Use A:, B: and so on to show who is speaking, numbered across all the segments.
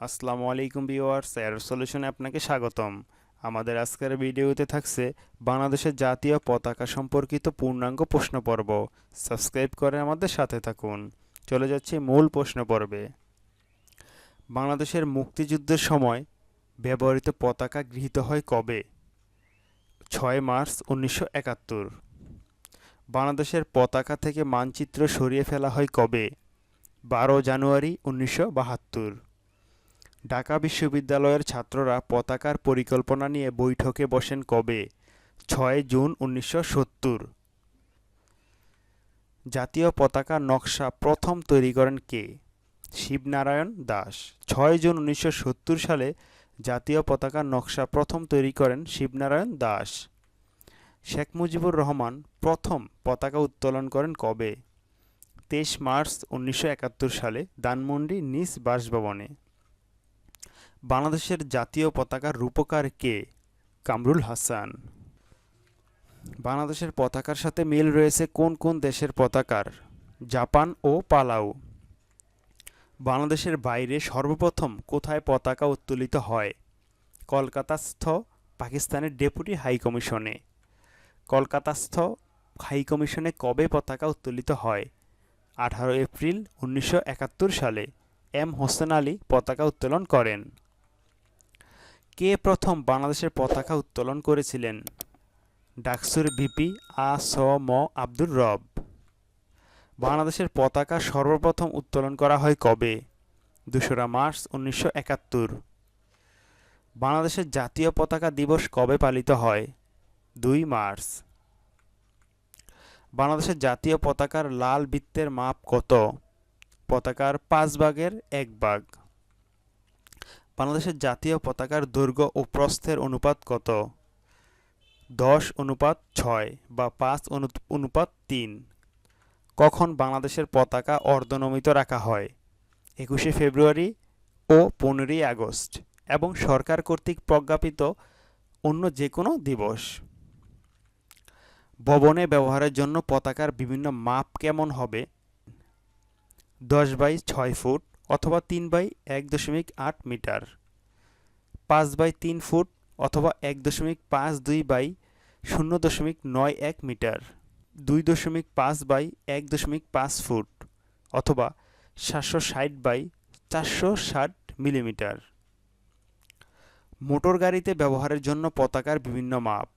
A: আসসালামু আলাইকুম ভিউয়ার্স এর সলিউশনে আপনাকে স্বাগতম। আমাদের আজকের ভিডিওতে থাকছে বাংলাদেশের জাতীয় পতাকা সম্পর্কিত পূর্ণাঙ্গ প্রশ্ন পর্ব সাবস্ক্রাইব করে আমাদের সাথে থাকুন। চলে যাচ্ছে মূল প্রশ্ন পর্বে বাংলাদেশের মুক্তিযুদ্ধের সময় ব্যবহৃত পতাকা গৃহীত হয় কবে? ছয় মার্চ উনিশশো একাত্তর। বাংলাদেশের পতাকা থেকে মানচিত্র সরিয়ে ফেলা হয় কবে? বারো জানুয়ারি উনিশশো বাহাত্তর। ঢাকা বিশ্ববিদ্যালয়ের ছাত্ররা পতাকার পরিকল্পনা নিয়ে বৈঠকে বসেন কবে? ছয় জুন উনিশশো সত্তর। জাতীয় পতাকা নকশা প্রথম তৈরি করেন কে? শিবনারায়ণ দাস। ছয় জুন উনিশশো সত্তর সালে জাতীয় পতাকা নকশা প্রথম তৈরি করেন শিবনারায়ণ দাস। শেখ মুজিবুর রহমান প্রথম পতাকা উত্তোলন করেন কবে? তেইশ মার্চ উনিশশো একাত্তর সালে দানমন্ডি নিজ বাসভবনে। বাংলাদেশের জাতীয় পতাকার রূপকার কে? কামরুল হাসান। বাংলাদেশের পতাকার সাথে মিল রয়েছে কোন কোন দেশের পতাকার? জাপান ও পালাউ বাংলাদেশের বাইরে সর্বপ্রথম কোথায় পতাকা উত্তোলিত হয়? কলকাতাস্থ, পাকিস্তানের ডেপুটি হাই কমিশনে কলকাতাস্থ হাই কমিশনে কবে পতাকা উত্তোলিত হয়? আঠারো এপ্রিল উনিশশো একাত্তর সালে এম হোসেন আলী পতাকা উত্তোলন করেন। কে প্রথম বাংলাদেশের পতাকা উত্তোলন করেছিলেন? ডাকসুর ভিপি আ স ম আব্দুর রব। বাংলাদেশের পতাকা সর্বপ্রথম উত্তোলন করা হয় কবে? দোসরা মার্চ উনিশশো একাত্তর। বাংলাদেশের জাতীয় পতাকা দিবস কবে পালিত হয়? দুই মার্চ। বাংলাদেশের জাতীয় পতাকার লাল বৃত্তের মাপ কত? পতাকার পাঁচ ভাগের এক ভাগ। বাংলাদেশের জাতীয় পতাকার দৈর্ঘ্য ও প্রস্থের অনুপাত কত? দশ অনুপাত ছয় বা পাঁচ অনুপাত তিন। কখন বাংলাদেশের পতাকা অর্ধনমিত রাখা হয়? একুশে ফেব্রুয়ারি ও পনেরোই আগস্ট এবং সরকার কর্তৃক প্রজ্ঞাপিত অন্য যে কোনো দিবস। ভবনে ব্যবহারের জন্য পতাকার বিভিন্ন মাপ কেমন হবে? দশ বাই ছয় ফুট অথবা তিন বাই এক দশমিক আট মিটার, পাঁচ বাই তিন ফুট অথবা এক দশমিক পাঁচ দুই বাই শূন্য দশমিক নয় এক মিটার, দুই দশমিক পাঁচ বাই এক দশমিক পাঁচ ফুট অথবা সাতশো ষাট বাই চারশো ষাট মিলিমিটার। মোটর গাড়িতে ব্যবহারের জন্য পতাকার বিভিন্ন মাপ,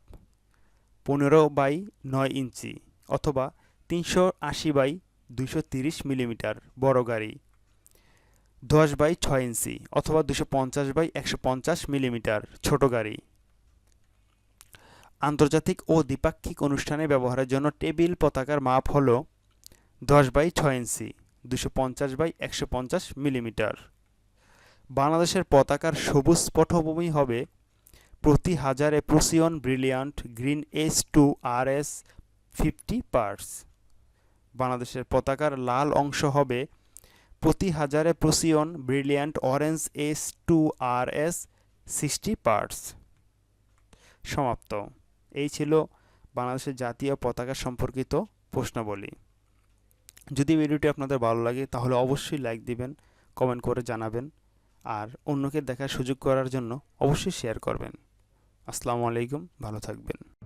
A: পনেরো বাই নয় ইঞ্চি অথবা তিনশো আশি বাই দুশো তিরিশ মিলিমিটার বড় গাড়ি। দশ বাই ছয় ইঞ্চি অথবা দুশো পঞ্চাশ বাই একশো পঞ্চাশ মিলিমিটার ছোট গাড়ি। আন্তর্জাতিক ও দ্বিপাক্ষিক অনুষ্ঠানে ব্যবহারের জন্য টেবিল পতাকার মাপ হল দশ বাই ছয় ইঞ্চি, দুশো পঞ্চাশ বাই একশো পঞ্চাশ মিলিমিটার। বাংলাদেশের পতাকার সবুজ পটভূমি হবে প্রতি হাজারে procion brilliant green S two R S fifty parts বাংলাদেশের পতাকার লাল অংশ হবে প্রতি হাজারে procion, brilliant, orange, S two R S, sixty parts. সমাপ্ত। এই ছিল বাংলাদেশের জাতীয় পতাকা সম্পর্কিত প্রশ্নাবলী। যদি ভিডিওটি আপনাদের ভালো লাগে, তাহলে অবশ্যই লাইক দিবেন, কমেন্ট করে জানাবেন, আর অন্যকে দেখার সুযোগ করার জন্য অবশ্যই শেয়ার করবেন। আসসালামু আলাইকুম, ভালো থাকবেন।